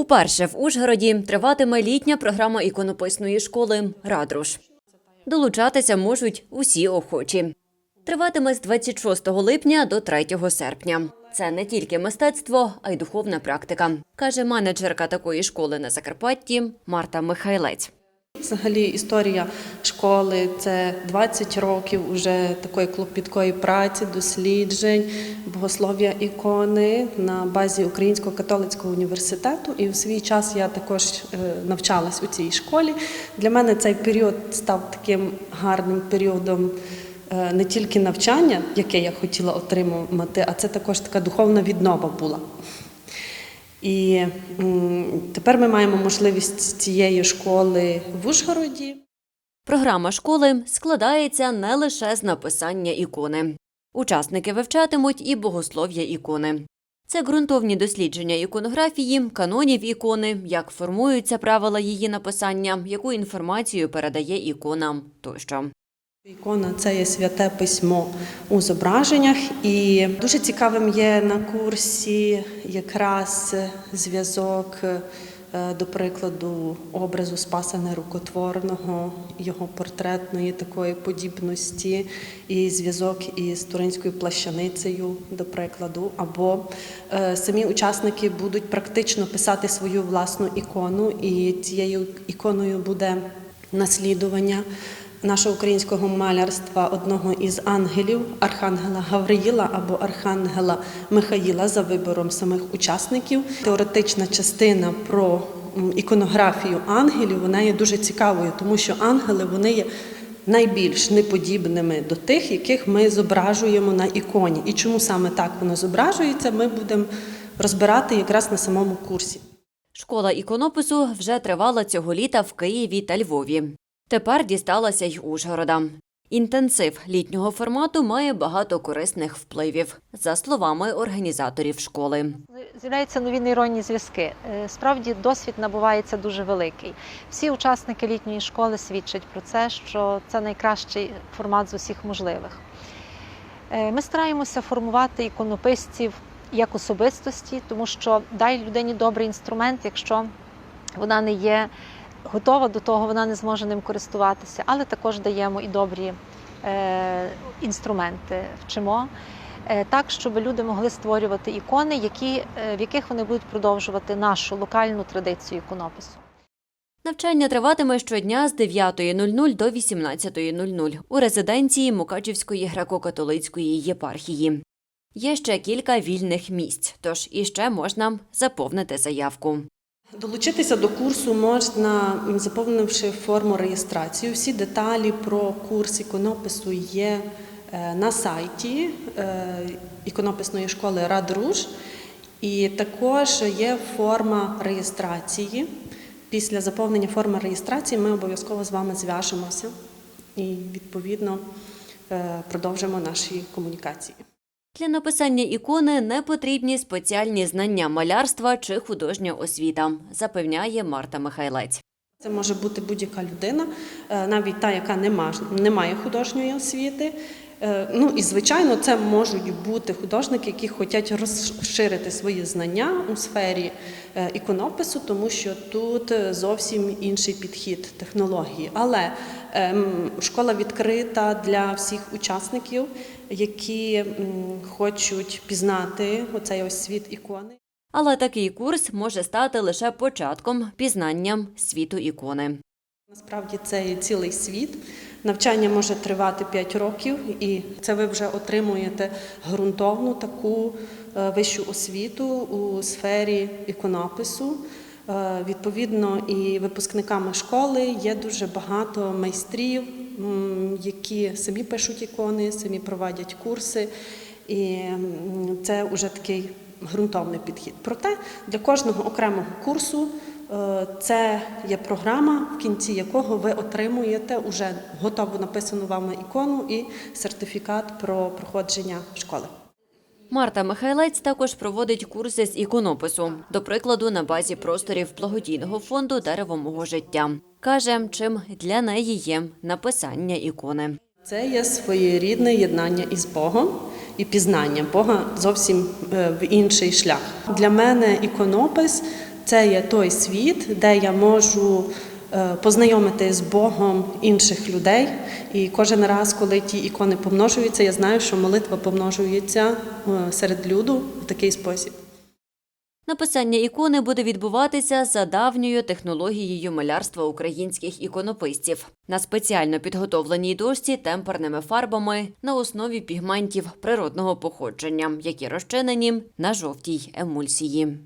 Уперше в Ужгороді триватиме літня програма іконописної школи Радруш. Долучатися можуть усі охочі. Триватиме з 26 липня до 3 серпня. Це не тільки мистецтво, а й духовна практика, каже менеджерка такої школи на Закарпатті Марта Михайлець. Взагалі історія школи це 20 років уже такої клопіткої праці, досліджень, богослов'я ікони на базі Українського католицького університету. І в свій час я також е, навчалась у цій школі. Для мене цей період став таким гарним періодом. е, Не тільки навчання, яке я хотіла отримати, а це також така духовна віднова була. І тепер ми маємо можливість цієї школи в Ужгороді. Програма школи складається не лише з написання ікони. Учасники вивчатимуть і богослов'я ікони. Це ґрунтовні дослідження іконографії, канонів ікони, як формуються правила її написання, яку інформацію передає ікона тощо. Ікона це є святе письмо у зображеннях, і дуже цікавим є на курсі якраз зв'язок, до прикладу, образу Спаса Нерукотворного, його портретної такої подібності, і зв'язок із туринською плащаницею, до прикладу, або е, самі учасники будуть практично писати свою власну ікону, і цією іконою буде наслідування нашого українського малярства одного із ангелів Архангела Гавриїла або Архангела Михаїла за вибором самих учасників. Теоретична частина про іконографію ангелів вона є дуже цікавою, тому що ангели вони є найбільш неподібними до тих, яких ми зображуємо на іконі. І чому саме так воно зображується, ми будемо розбирати якраз на самому курсі. Школа іконопису вже тривала цього літа в Києві та Львові. Тепер дісталася й Ужгорода. Інтенсив літнього формату має багато корисних впливів, за словами організаторів школи. З'являються нові нейронні зв'язки. Е, Справді досвід набувається дуже великий. Всі учасники літньої школи свідчать про це, що це найкращий формат з усіх можливих. Е, Ми стараємося формувати іконописців як особистості, тому що дай людині добрий інструмент, якщо вона не є готова до того, вона не зможе ним користуватися, але також даємо і добрі е, інструменти, вчимо. Е, Так, щоб люди могли створювати ікони, які, е, в яких вони будуть продовжувати нашу локальну традицію іконопису. Навчання триватиме щодня з 9.00 до 18.00 у резиденції Мукачівської греко-католицької єпархії. Є ще кілька вільних місць, тож іще можна заповнити заявку. Долучитися до курсу можна, заповнивши форму реєстрації. Всі деталі про курс іконопису є е, на сайті е, іконописної школи Радруж. І також є форма реєстрації. Після заповнення форми реєстрації ми обов'язково з вами зв'яжемося і відповідно е, продовжимо наші комунікації. Для написання ікони не потрібні спеціальні знання малярства чи художня освіта, запевняє Марта Михайлець. Це може бути будь-яка людина, е, навіть та, яка не має художньої освіти. Е, Ну і звичайно, це можуть бути художники, які хочуть розширити свої знання у сфері е, іконопису, тому що тут е, зовсім інший підхід технології. Але ем, школа відкрита для всіх учасників, які хочуть пізнати оцей ось світ ікони. Але такий курс може стати лише початком пізнання світу ікони. Насправді це цілий світ. Навчання може тривати 5 років, і це ви вже отримуєте ґрунтовну таку е, вищу освіту у сфері іконопису. Е, Відповідно, і випускниками школи є дуже багато майстрів, які самі пишуть ікони, самі проводять курси. І це вже такий ґрунтовний підхід. Проте для кожного окремого курсу це є програма, в кінці якого ви отримуєте уже готову написану вами ікону і сертифікат про проходження школи. Марта Михайлець також проводить курси з іконопису, до прикладу, на базі просторів благодійного фонду Дерево мого життя. Каже, чим для неї є написання ікони. Це є своєрідне єднання із Богом і пізнання Бога зовсім е, в інший шлях. Для мене іконопис це є той світ, де я можу е, познайомити з Богом інших людей. І кожен раз, коли ті ікони помножуються, я знаю, що молитва помножується е, серед люду в такий спосіб. Написання ікони буде відбуватися за давньою технологією малярства українських іконописців на спеціально підготовленій дошці темперними фарбами на основі пігментів природного походження, які розчинені на жовтій емульсії.